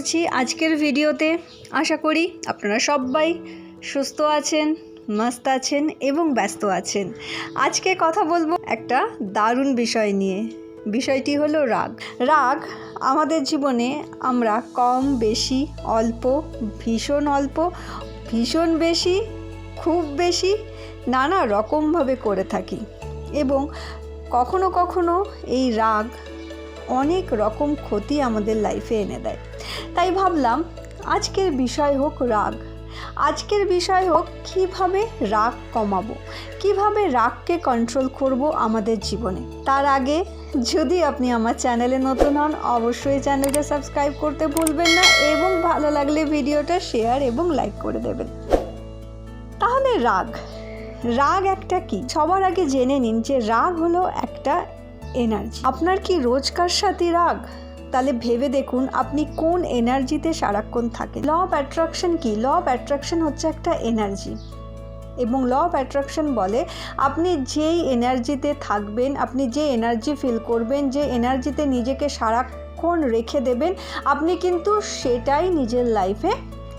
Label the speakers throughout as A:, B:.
A: করছি আজকের ভিডিওতে। আশা করি আপনারা সবাই সুস্থ আছেন, মস্ত আছেন এবং ব্যস্ত আছেন। আজকে কথা বলব একটা দারুণ বিষয় নিয়ে। বিষয়টি হলো রাগ। রাগ আমাদের জীবনে আমরা কম, বেশি, অল্প, ভীষণ অল্প, ভীষণ বেশি, খুব বেশি নানা রকমভাবে করে থাকি। এবং কখনো কখনো এই রাগ অনেক রকম ক্ষতি আমাদের লাইফে এনে দেয়। তাই ভাবলাম, আজকের বিষয় হোক রাগ। আজকের বিষয় হোক, কীভাবে রাগ কমাবো? কীভাবে রাগকে কন্ট্রোল করব আমাদের জীবনে? তার আগে, যদি আপনি আমার চ্যানেলে নতুন হন, অবশ্যই চ্যানেলটা সাবস্ক্রাইব করতে ভুলবেন না এবং ভালো লাগলে ভিডিওটা শেয়ার এবং লাইক করে দেবেন। তাহলে রাগ। রাগ একটা কি? সবার আগে জেনে নিন যে রাগ হলো একটা এনার্জি আপনার কি রোজকার সাথে রাগ? তাহলে ভেবে দেখুন আপনি কোন এনার্জিতে সারাক্ষণ থাকেন। ল অফ অ্যাট্রাকশন কি? ল অফ অ্যাট্রাকশন হচ্ছে একটা এনার্জি এবং ল অফ অ্যাট্রাকশন বলে আপনি যেই এনার্জিতে থাকবেন, আপনি যে এনার্জি ফিল করবেন, যে এনার্জিতে নিজেকে সারাক্ষণ রেখে দেবেন, আপনি কিন্তু সেটাই নিজের লাইফে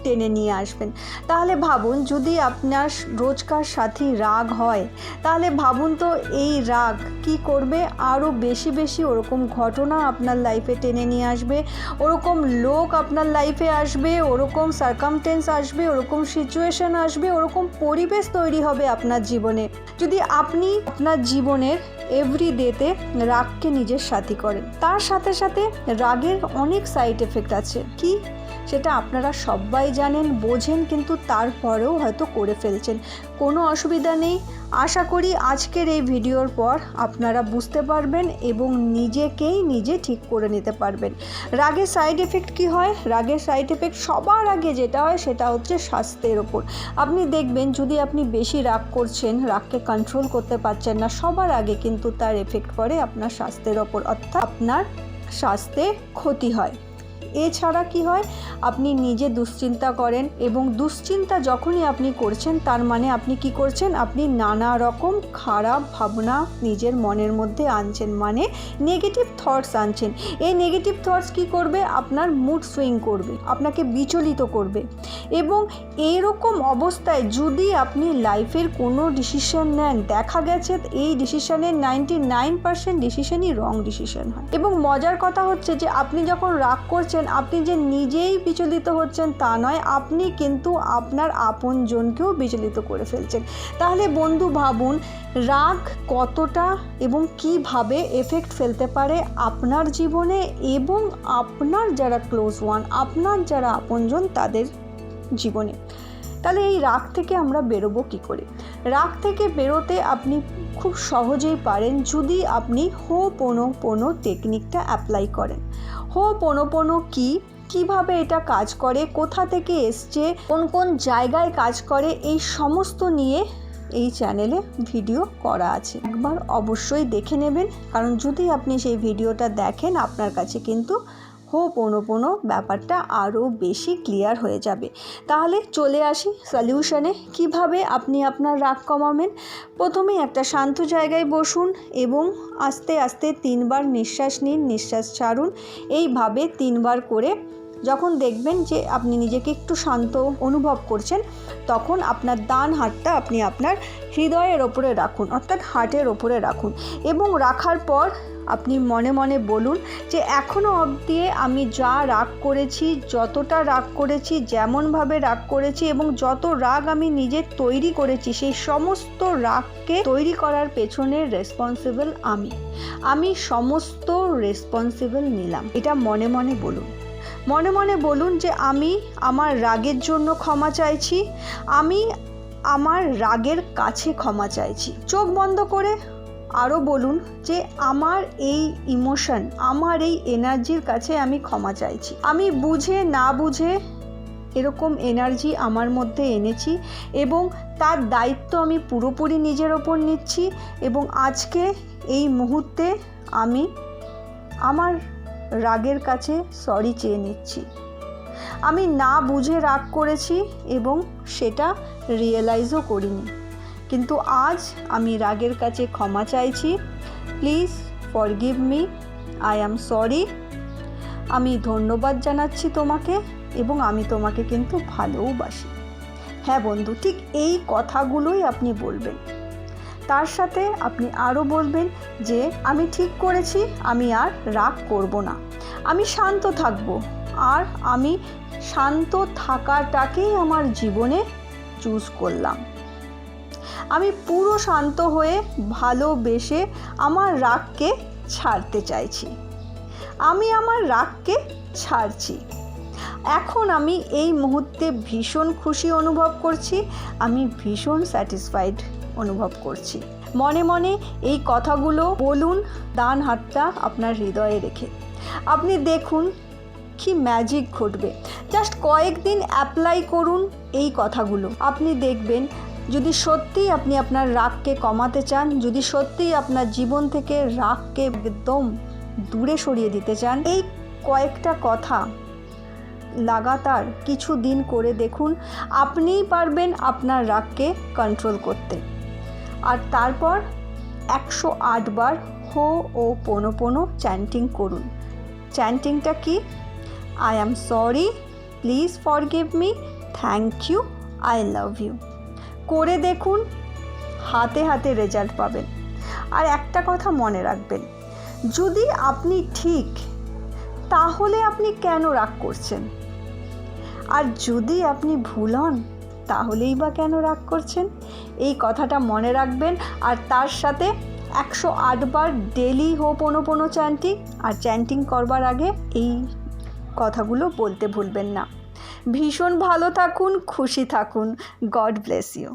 A: টেনে নিয়ে আসবেন। তাহলে ভাবুন, যদি আপনার রোজকার সাথী রাগ হয়, তাহলে ভাবুন তো এই রাগ কি করবে? আরও বেশি বেশি ওরকম ঘটনা আপনার লাইফে টেনে নিয়ে আসবে। ওরকম লোক আপনার লাইফে আসবে, ওরকম সার্কামটেন্স আসবে, ওরকম সিচুয়েশন আসবে, ওরকম পরিবেশ তৈরি হবে আপনার জীবনে। যদি আপনি আপনার জীবনের এভরি ডেতে রাগকে নিজের সাথী করেন, তার সাথে সাথে রাগের অনেক সাইড এফেক্ট আছে। কি? সেটা আপনারা সবাই জানেন, বোঝেন, কিন্তু তারপরেও হয়তো করে ফেলছেন। কোনো অসুবিধা নেই। আশা করি আজকের এই ভিডিওর পর আপনারা বুঝতে পারবেন এবং নিজেকেই নিজে ঠিক করে নিতে পারবেন। রাগের সাইড এফেক্ট কি হয়? রাগের সাইড এফেক্ট সবার আগে যেটা হয় সেটা হচ্ছে স্বাস্থ্যের ওপর। আপনি দেখবেন যদি আপনি বেশি রাগ করছেন, রাগকে কন্ট্রোল করতে পারছেন না, সবার আগে কিন্তু তার এফেক্ট পড়ে আপনার স্বাস্থ্যের ওপর। অর্থাৎ আপনার স্বাস্থ্যে ক্ষতি হয়। এছাড়া কি হয়? আপনি নিজে দুশ্চিন্তা করেন এবং দুশ্চিন্তা যখনই আপনি করছেন, তার মানে আপনি কি করছেন? আপনি নানা রকম খারাপ ভাবনা নিজের মনের মধ্যে আনছেন মানে নেগেটিভ থটস আনছেন। এই নেগেটিভ থটস কি করবে? আপনার মুড সুইং করবে, আপনাকে বিচলিত করবে এবং এরকম অবস্থায় যদি আপনি লাইফের কোনো ডিসিশন নেন, দেখা গেছে এই ডিসিশনের নাইনটি নাইন পার্সেন্ট ডিসিশনই রং ডিসিশন হয়। এবং মজার কথা হচ্ছে যে, আপনি যখন রাগ করছেন আপনি যে নিজেই বিচলিত হচ্ছেন তা নয়, আপনি কিন্তু আপনার আপন জনকেও বিচলিত করে ফেলছেন। তাহলে বন্ধু, ভাবুন, রাগ কতটা এবং কীভাবে এফেক্ট ফেলতে পারে আপনার জীবনে এবং আপনার যারা ক্লোজ ওয়ান আপনার যারা আপনজন তাদের জীবনে? তাহলে এই রাগ থেকে আমরা বেরোবো কী করে? রাগ থেকে বেরোতে আপনি খুব সহজেই পারেন যদি আপনি হো পোনো পোনো টেকনিকটা অ্যাপ্লাই করেন। হো পোনো পোনো কী? কীভাবে এটা কাজ করে? কোথা থেকে এসছে? কোন কোন জায়গায় কাজ করে? এই সমস্ত নিয়ে এই চ্যানেলে ভিডিও করা আছে। একবার অবশ্যই দেখে নেবেন। কারণ যদি আপনি সেই ভিডিওটা দেখেন, আপনার কাছে কিন্তু হো পোনো পোনো ব্যাপারটা আরও বেশি ক্লিয়ার হয়ে যাবে। তাহলে চলে আসি সলিউশনে কীভাবে আপনি আপনার রাগ কমাবেন? প্রথমে একটা শান্ত জায়গায় বসুন এবং আস্তে আস্তে তিনবার নিঃশ্বাস নিন, নিঃশ্বাস ছাড়ুন। এইভাবে তিনবার করে যখন দেখবেন যে আপনি নিজেকে একটু শান্ত অনুভব করছেন, তখন আপনার ডান হাতটা আপনি আপনার হৃদয়ের ওপরে রাখুন, অর্থাৎ হার্টের ওপরে রাখুন এবং রাখার পর আপনি মনে মনে বলুন যে এখনও অবধি আমি যা রাগ করেছি, যতটা রাগ করেছি, যেমনভাবে রাগ করেছি এবং যত রাগ আমি নিজে তৈরি করেছি, সেই সমস্ত রাগকে তৈরি করার পেছনের রেসপন্সিবল আমি। আমি সমস্ত রেসপন্সিবল নিলাম। এটা মনে মনে বলুন। মনে মনে বলুন যে আমি আমার রাগের জন্য ক্ষমা চাইছি, আমি আমার রাগের কাছে ক্ষমা চাইছি। চোখ বন্ধ করে আরও বলুন যে আমার এই ইমোশন, আমার এই এনার্জির কাছে আমি ক্ষমা চাইছি। আমি বুঝে না বুঝে এরকম এনার্জি আমার মধ্যে এনেছি এবং তার দায়িত্ব আমি পুরোপুরি নিজের ওপর নিচ্ছি এবং আজকে এই মুহূর্তে আমি আমার রাগের কাছে সরি চেয়ে নিচ্ছি। আমি না বুঝে রাগ করেছি এবং সেটা রিয়েলাইজও করিনি। কিন্তু আজ আমি রাগের কাছে ক্ষমা চাইছি। Please forgive me I am sorry আমি ধন্যবাদ জানাচ্ছি তোমাকে এবং আমি তোমাকে কিন্তু ভালোবাসি হ্যাঁ বন্ধু, ঠিক এই কথাগুলোই আপনি বলবেন। তার সাথে আপনি আরও বলবেন যে, আমি ঠিক করেছি, আমি আর রাগ করব না। আমি শান্ত থাকব। আর আমি শান্ত থাকাটাকেই আমার জীবনে চুজ করলাম। আমি পুরো শান্ত হয়ে ভালোবেসে আমার রাগকে ছাড়তে চাইছি। আমি আমার রাগকে ছাড়ছি। এখন আমি এই মুহূর্তে ভীষণ খুশি অনুভব করছি। আমি ভীষণ স্যাটিসফাইড অনুভব করছি। মনে মনে এই কথাগুলো বলুন, ডান হাতটা আপনার হৃদয়ে রেখে। আপনি দেখুন কি ম্যাজিক ঘটবে। জাস্ট কয়েকদিন অ্যাপ্লাই করুন এই কথাগুলো। আপনি দেখবেন, যদি সত্যিই আপনি আপনার রাগকে কমাতে চান, যদি সত্যিই আপনার জীবন থেকে রাগকে একদম দূরে সরিয়ে দিতে চান, এই কয়েকটা কথা লাগাতার কিছু দিন করে দেখুন, আপনিই পারবেন আপনার রাগকে কন্ট্রোল করতে। আর তারপর একশো আটবার হো ও পোনো পোনো চ্যান্টিং করুন। চ্যান্টিংটা কি? I am sorry please forgive me thank you I love you করে দেখুন, হাতে হাতে রেজাল্ট পাবেন। আর একটা কথা মনে রাখবেন, যদি আপনি ঠিক, তাহলে আপনি কেন রাগ করছেন? আর যদি আপনি ভুল হন তাহলেই বা কেন রাগ করছেন? এই কথাটা মনে রাখবেন আর তার সাথে একশো আটবার ডেলি হো পোনো পোনো চ্যান্টিং আর চ্যান্টিং করবার আগে এই কথাগুলো বলতে ভুলবেন না। ভীষণ ভালো থাকুন, খুশি থাকুন। God bless you.